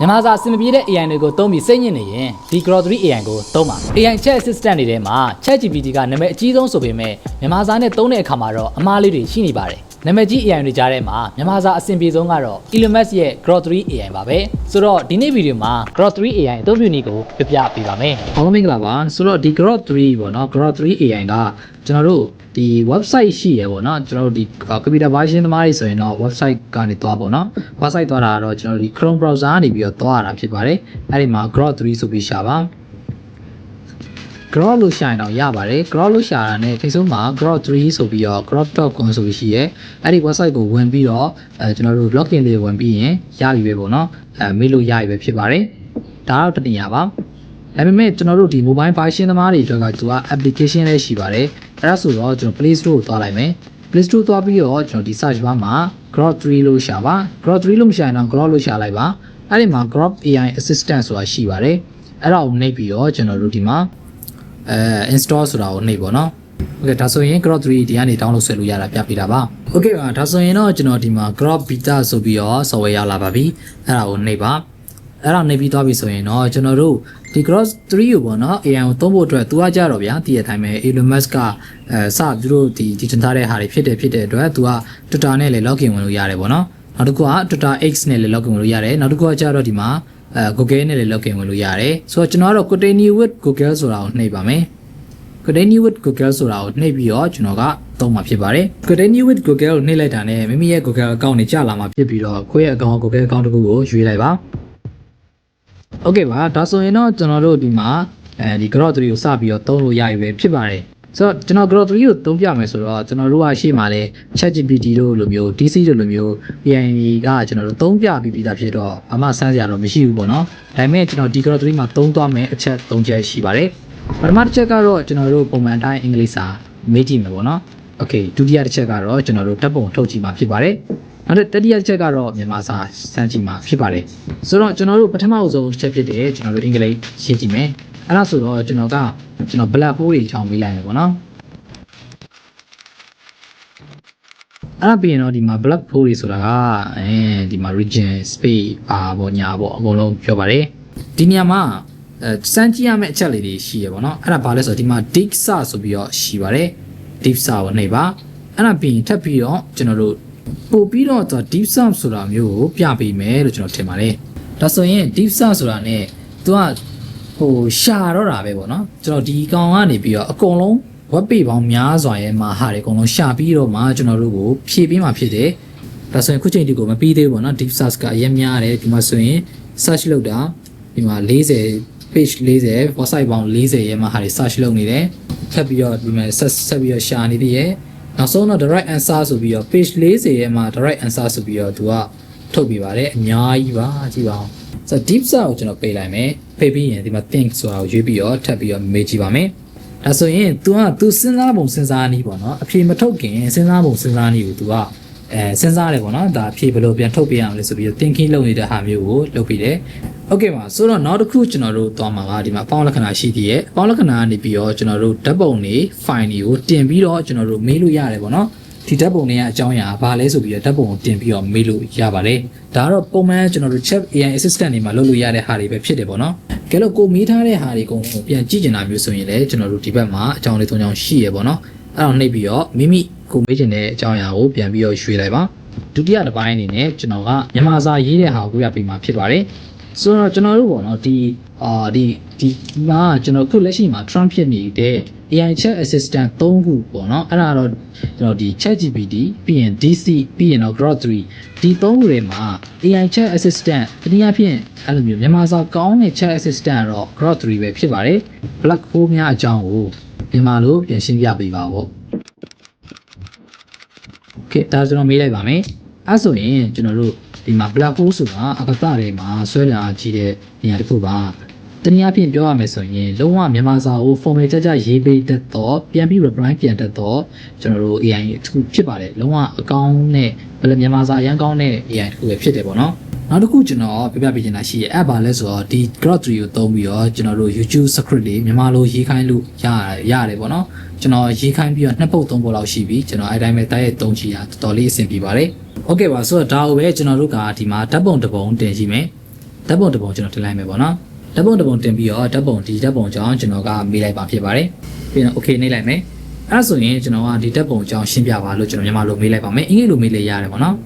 မြန်မာစာအဆင်မပြေတဲ့ AI တွေကိုသုံးပြီးစိတ်ညစ်နေရင်ဒီ Grocery AI ကိုသုံးပါ AI Chat Assistant တွေထဲမှာ ChatGPT ကနာမည်အကြီးဆုံးဆိုပေမဲ့မြန်မာစာနဲ့သုံးတဲ့အခါမှာတော့အမှားလေးတွေရှိနေပါတယ်နာမည်ကြီး AI တွေကြားထဲမှာမြန်မာစာအဆင်ပြေဆုံးကတော့ Elon Musk ရဲ့ Grocery AI ပါပဲဆိုတော့ဒီနေ့ဗီဒီယိုမှာ Grocery AI အသုံးပြုနည်းကိုပြပြပေးပါမယ်အားလုံးမင်္ဂလာပါဆိုတော့ဒီ Grocery ပေါ့နော် Grocery AI ကကျွန်တော်တို့ ဒီ website ရှိရပေါ့နော်ကျွန်တော်တို့ဒီ computer version သမားတွေဆိုရင်တော့ website ကနေသွားပေါ့နော် website သွားတာကတော့ကျွန်တော်တို့ဒီ Chrome browser ကနေပြီးတော့သွားရတာဖြစ်ပါတယ်အဲ့ဒီမှာ Grow3 ဆိုပြီးရှာပါ Grow လို့ရှာရင်တော့ရပါတယ် Grow လို့ရှာတာနဲ့ထိပ်ဆုံးမှာ Grow3 ဆိုပြီးတော့ grow.com ဆိုပြီးရှိရဲအဲ့ဒီ website ကိုဝင်ပြီးတော့အဲကျွန်တော်တို့ login လေးဝင်ပြီးရင်ရပြီပဲပေါ့နော်အဲမေးလို့ရပြီပဲဖြစ်ပါတယ်ဒါတော့တနည်းပါဒါပေမဲ့ကျွန်တော်တို့ဒီ mobile version သမားတွေအတွက်ကသူက application လေးရှိပါတယ် အဲ့ဒါဆိုတော့ကျွန်တော် Play Store ကိုသွားလိုက်မယ် Play Store သွားပြီးတော့ကျွန်တော်ဒီ search bar မှာ Grok 3လို့ရှာပါ Grok 3လို့မရှာရင်တော့ Grok လို့ရှာလိုက်ပါအဲ့ဒီမှာ Grok AI Assistant ဆိုတာရှိပါတယ်အဲ့ဒါကိုနှိပ်ပြီးတော့ကျွန်တော်တို့ဒီမှာအဲ install ဆိုတာကိုနှိပ်ပေါ့နော်โอเคဒါဆိုရင် Grok 3ဒီကနေ download ဆွဲလို့ရတာပြပေးတာပါโอเคပါဒါဆိုရင်တော့ကျွန်တော်ဒီမှာ Grok Beta ဆိုပြီးတော့ software ရလာပါပြီအဲ့ဒါကိုနှိပ်ပါ အဲ့ဒါနှိပ်ပြီးသွားပြီဆိုရင်တော့ကျွန်တော်တို့ဒီ cross 3ကိုပေါ့နော် AI ကိုသုံးဖို့အတွက်သူကကြတော့ဗျာတည်ရတိုင်းပဲ Elon Musk ကအဲစသူတို့ဒီဒီတင်ထားတဲ့ဟာတွေဖြစ်တယ်ဖြစ်တဲ့အတွက်သူက Twitter နဲ့လည်း login ဝင်လို့ရတယ်ပေါ့နော်နောက်တစ်ခုက Twitter X နဲ့လည်း login ဝင်လို့ရတယ်နောက်တစ်ခုကကြတော့ဒီမှာအဲ Google နဲ့လည်း login ဝင်လို့ရတယ်ဆိုတော့ကျွန်တော်ကတော့ continue with Google ဆိုတာကိုနှိပ်ပါမယ် continue with Google ဆိုတာကိုနှိပ်ပြီးတော့ကျွန်တော်ကသုံးမှာဖြစ်ပါတယ် continue with Google ကိုနှိပ်လိုက်တာနဲ့မိမိရဲ့ Google account နဲ့ကြာလာမှာဖြစ်ပြီးတော့ကိုယ့်ရဲ့ account Google account တစ်ခုကိုရွေးလိုက်ပါ โอเคပါဒါဆိုရင်တော့ကျွန်တော်တို့ဒီမှာအဲဒီ grow 3ကိုစပြီးတော့သုံးလို့ရပြီပဲဖြစ်ပါတယ်ဆိုတော့ကျွန်တော် grow 3ကိုသုံးပြမယ်ဆိုတော့ကျွန်တော်တို့ကရှေ့မှာလဲ ChatGPT တို့လိုမျိုး DC တို့လိုမျိုး AI ကကျွန်တော်တို့သုံးပြပြီးပြီးသားဖြစ်တော့အမှဆန်းစရာတော့မရှိဘူးပေါ့နော်ဒါပေမဲ့ကျွန်တော်ဒီ grow 3မှာသုံးသွားမယ်အချက်၃ချက်ရှိပါတယ်ပထမတစ်ချက်ကတော့ကျွန်တော်တို့ပုံမှန်တိုင်းအင်္ဂလိပ်စာမေးကြည့်မယ်ပေါ့နော်โอเคဒုတိယတစ်ချက်ကတော့ကျွန်တော်တို့ဓာတ်ပုံထုတ်ကြည့်မှာဖြစ်ပါတယ် နောက်တတိယချက်ကတော့မြန်မာစာစမ်းကြည့်မှာဖြစ်ပါတယ်ဆိုတော့ကျွန်တော်တို့ပထမအဆုံးချက်ဖြစ်တယ်ကျွန်တော်တို့အင်္ဂလိပ်ရှင်းကြည့်မယ်အဲ့ဒါဆိုတော့ကျွန်တော်ကကျွန်တော် black hole တွေချောင်းပေးလိုက်မယ်ပေါ့နော်အဲ့ဒါပြီးရင်တော့ဒီမှာ black hole တွေဆိုတာကအဲဒီမှာ region space ပါပေါ့ညာပေါ့အကုန်လုံးပြောပါတယ်ဒီနေရာမှာအဲစမ်းကြည့်ရမယ့်အချက်လေးတွေရှိရပေါ့နော်အဲ့ဒါဘာလဲဆိုတော့ဒီမှာ dixa ဆိုပြီးတော့ရှိပါတယ် dixa ကိုနှိပ်ပါအဲ့ဒါပြီးရင်ထပ်ပြီးတော့ကျွန်တော်တို့ ပို့ပြီးတော့ deep sum ဆိုတာမျိုးကိုပြပေးမယ်လို့ကျွန်တော်ထင်ပါတယ်ဒါဆိုရင် deep sum ဆိုတာ ਨੇ သူကဟိုရှာတော့တာပဲပေါ့နော်ကျွန်တော်ဒီကောင်ကနေပြီးတော့အကုန်လုံး web page ပေါင်းများစွာရဲ့မှာဟာတွေအကုန်လုံးရှာပြီးတော့မှကျွန်တော်တို့ကိုဖြည့်ပေးမှဖြစ်တယ်ဒါဆိုရင်ခုချိန်ဒီကိုမပြီးသေးဘူးပေါ့နော် deep search ကအရင်များတယ်ဒီမှာဆိုရင် search လုပ်တာဒီမှာ40 page 40 website ပေါင်း40ရဲ့မှာဟာတွေ search လုပ်နေတယ်ထပ်ပြီးတော့ဒီမှာဆက်ဆက်ပြီးတော့ရှာနေသေးရဲ့ နောက်ဆုံးတော့ direct answer ဆိုပြီးတော့ page 40ရဲ့မှာ direct answer ဆိုပြီးတော့သူကထုတ်ပြပါတယ်အများကြီးပါကြည့်ပါဦးဆိုတော့ deep search ကိုကျွန်တော်ပေးလိုက်မယ်ပေးပြီးရင်ဒီမှာ think ဆိုတာကိုရွေးပြီးတော့ထပ်ပြီးတော့မေးကြည့်ပါမယ်ဒါဆိုရင် तू က तू စဉ်းစားပုံစဉ်းစားနည်းပေါ့နော်အဖြေမထုတ်ခင်စဉ်းစားပုံစဉ်းစားနည်းကို तू က အဲစဉ်းစားတယ်ပေါ့နော်ဒါအဖြေဘယ်လိုပြန်ထုတ်ပေးရအောင်လဲဆိုပြီးတော့ thinking လုပ်နေတဲ့ဟာမျိုးကိုလုပ်ပြီးတယ်โอเคပါဆိုတော့နောက်တစ်ခုကျွန်တော်တို့သွားမှာကဒီမှာအပေါင်းလက္ခဏာရှိသေးရဲ့အပေါင်းလက္ခဏာကနေပြီးတော့ကျွန်တော်တို့ဓာတ်ပုံတွေ file တွေကိုတင်ပြီးတော့ကျွန်တော်တို့မေးလို့ရတယ်ပေါ့နော်ဒီဓာတ်ပုံတွေကအကြောင်းအရာဘာလဲဆိုပြီးတော့ဓာတ်ပုံကိုတင်ပြီးတော့မေးလို့ရပါတယ်ဒါကတော့ပုံမှန်ကျွန်တော်တို့ chat AI assistant တွေမှာလုပ်လို့ရတဲ့ဟာတွေပဲဖြစ်တယ်ပေါ့နော်ကဲလို့ကိုမေးထားတဲ့ဟာတွေကုန်ပြန်ကြည့်ကျင်တာမျိုးဆိုရင်လည်းကျွန်တော်တို့ဒီဘက်မှာအကြောင်းလေးသုံးချောင်းရှိရပေါ့နော်အဲ့တော့နှိပ်ပြီးတော့မိမိ ကိုမေးချင်တဲ့အကြောင်းအရာကိုပြန်ပြီးတော့ရွှေ့လိုက်ပါဒုတိယတစ်ပိုင်းအနေနဲ့ကျွန်တော်ကမြန်မာစာရေးတဲ့ဟာကိုပြပေးမှာဖြစ်ပါတယ်ဆိုတော့ကျွန်တော်တို့ပေါ့နော်ဒီအာဒီဒီမှာကျွန်တော်ခုလက်ရှိမှာ Trump ဖြစ်နေတဲ့ AI chat assistant 3ခုပေါ့နော်အဲ့ဒါတော့ကျွန်တော်ဒီ ChatGPT ပြီးရင် DC ပြီးရင်တော့ Grok 3ဒီ3ခုတွေမှာ AI chat assistant တနည်းအားဖြင့်အဲ့လိုမျိုးမြန်မာစာကောင်းတဲ့ chat assistant ကတော့ Grok 3ပဲဖြစ်ပါတယ် black hole များအကြောင်းကိုမြန်မာလိုပြန်ရှင်းပြပေးပါဦး okay ဒါကျွန်တော်မေးလိုက်ပါမယ်အဲ့ဆိုရင်ကျွန်တော်တို့ဒီမှာ black hole ဆိုတာအကသတွေမှာဆွဲလာကြည့်တဲ့နေရာတစ်ခုပါ တနည်းအားဖြင့်ပြောရမယ်ဆိုရင်လုံးဝမြန်မာစာကို format ကြကြရေးပေးတတ်တော့ပြန်ပြီး reply ပြန်တတ်တော့ကျွန်တော်တို့ AI တစ်ခုဖြစ်ပါတယ်လုံးဝအကောင်းနဲ့ဘယ်လိုမြန်မာစာအရန်ကောင်းတဲ့ AI တစ်ခုပဲဖြစ်တယ်ပေါ့နော်နောက်တစ်ခုကျွန်တော်ပြပြပေးချင်တာရှိရဲ့ app ပါလဲဆိုတော့ဒီ Grok 3ကိုသုံးပြီးတော့ကျွန်တော်တို့ YouTube script တွေမြန်မာလိုရေးခိုင်းလို့ရရတယ်ပေါ့နော်ကျွန်တော်ရေးခိုင်းပြီးတော့နှစ်ပုတ်သုံးပုတ်လောက်ရှိပြီကျွန်တော်အဲ့တိုင်းပဲတိုက်ရိုက်သုံးချီတာတော်တော်လေးအဆင်ပြေပါတယ်โอเคပါဆိုတော့ဒါကိုပဲကျွန်တော်တို့ကဒီမှာဓာတ်ပုံတစ်ပုံတင်ရှိမယ်ဓ ဓာတ်ပုံတစ်ပုံကျွန်တော်တင်လိုက်မယ်ပေါ့နော် ဓာတ်ပုံတစ်ပုံတင်ပြီးတော့ဓာတ်ပုံဒီဓာတ်ပုံကြောင့်ကျွန်တော်ကမေးလိုက်ပါဖြစ်ပါတယ်ပြီးတော့ okay နှိပ်လိုက်မယ်အဲ့ဒါဆိုရင်ကျွန်တော်ကဒီဓာတ်ပုံကြောင့်ရှင်းပြပါလို့ကျွန်တော်မြန်မာလိုမေးလိုက်ပါမယ်အင်္ဂလိပ်လိုမေးလေရတယ်ပေါ့နော်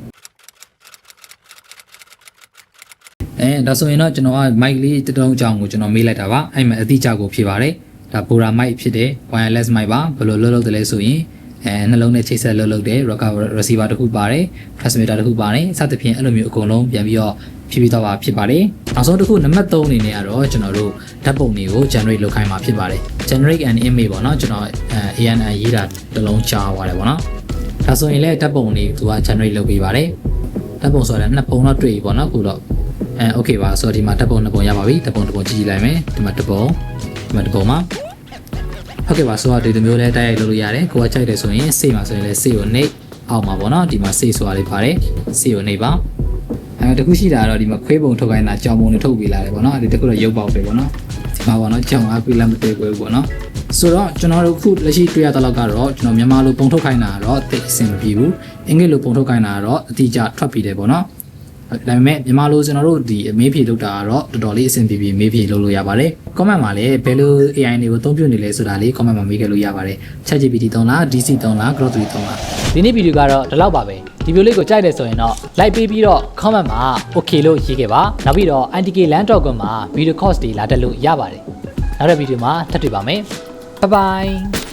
အဲဒါဆိုရင်တော့ကျွန်တော်က mic လေးတစ်တုံးအကြောင်းကိုကျွန်တော်မေးလိုက်တာပါအဲ့မှာအတိအကျကိုဖြေပါတယ်ဒါ Bora mic ဖြစ်တယ် wireless mic ပါဘယ်လိုလုပ်လုပ်တယ်လဲဆိုရင်အဲနှလုံးနဲ့ချိတ်ဆက်လုပ်လုပ်တယ် receiver receiver တစ်ခုပါတယ် transmitter တစ်ခုပါတယ်စသဖြင့်အဲ့လိုမျိုးအကုန်လုံးပြန်ပြီးတော့ ဖြည့်ပြီးတော့ပါဖြစ်ပါတယ်နောက်ဆုံးတစ်ခုနံပါတ်3အနေနဲ့ကတော့ကျွန်တော်တို့ဓာတ်ပုံတွေကို generate လုပ်ခိုင်းမှာဖြစ်ပါတယ် generate an image ပေါ့နော်ကျွန်တော်အဲ ANN ရေးတာတစ်လုံးကြားသွားတယ်ပေါ့နော်ဒါဆိုရင်လည်းဓာတ်ပုံတွေသူက generate လုပ်ပေးပါတယ်ဓာတ်ပုံဆိုတာနှစ်ပုံတော့တွေ့ပြီပေါ့နော်ခုတော့အဲ okay ပါဆိုတော့ဒီမှာဓာတ်ပုံနှစ်ပုံရပါပြီဓာတ်ပုံတစ်ပုံကြည့်ကြည့်လိုက်မယ်ဒီမှာတစ်ပုံဒီမှာတစ်ပုံမှာဟုတ်ကဲ့ပါဆိုတော့ဒီလိုမျိုးလဲတိုက်ရိုက်လုပ်လို့ရတယ်ကိုကကြိုက်တယ်ဆိုရင်စိတ်မှာဆိုရင်လည်းစိတ်ကိုနှိပ်အောက်မှာပေါ့နော်ဒီမှာစိတ်ဆိုတာလေးပါတယ်စိတ်ကိုနှိပ်ပါ အဲတခုရှိတာကတော့ဒီမှာခွေးပုံထုတ်ခိုင်းတာကြောင်ပုံတွေထုတ်ပေးလာတယ်ပေါ့နော်အဲဒီတခုတော့ရုပ်ပေါက်တယ်ပေါ့နော်ဒီမှာပေါ့နော်ကြောင်အားပေးလည်းမတွေ့ဘူးပေါ့နော်ဆိုတော့ကျွန်တော်တို့ခုလက်ရှိတွေ့ရတဲ့လောက်ကတော့ကျွန်တော်မြန်မာလိုပုံထုတ်ခိုင်းတာကတော့တိတ်အဆင်မပြေဘူးအင်္ဂလိပ်လိုပုံထုတ်ခိုင်းတာကတော့အတိအကျထွက်ပြီးတယ်ပေါ့နော် ဒါပေမဲ့မြန်မာလိုကျွန်တော်တို့ဒီအမေးဖြေလုပ်တာကတော့တော်တော်လေးအဆင်ပြေပြေမေးဖြေလုပ်လို့ရပါတယ်။ comment မှာလည်းဘယ်လို AI တွေကိုအသုံးပြုနေလဲဆိုတာလေး comment မှာမေးခဲ့လို့ရပါတယ်။ ChatGPT သုံးလား DC သုံးလား Grok 3သုံးလားဒီနေ့ဗီဒီယိုကတော့ဒီလောက်ပါပဲ။ဒီဗီဒီယိုလေးကိုကြိုက်တယ်ဆိုရင်တော့ like ပေးပြီးတော့ comment မှာ okay လို့ရေးခဲ့ပါ။နောက်ပြီးတော့ antikland.com မှာ video course တွေလာတက်လို့ရပါတယ်။နောက်တဲ့ဗီဒီယိုမှာထပ်တွေ့ပါမယ်။ Bye bye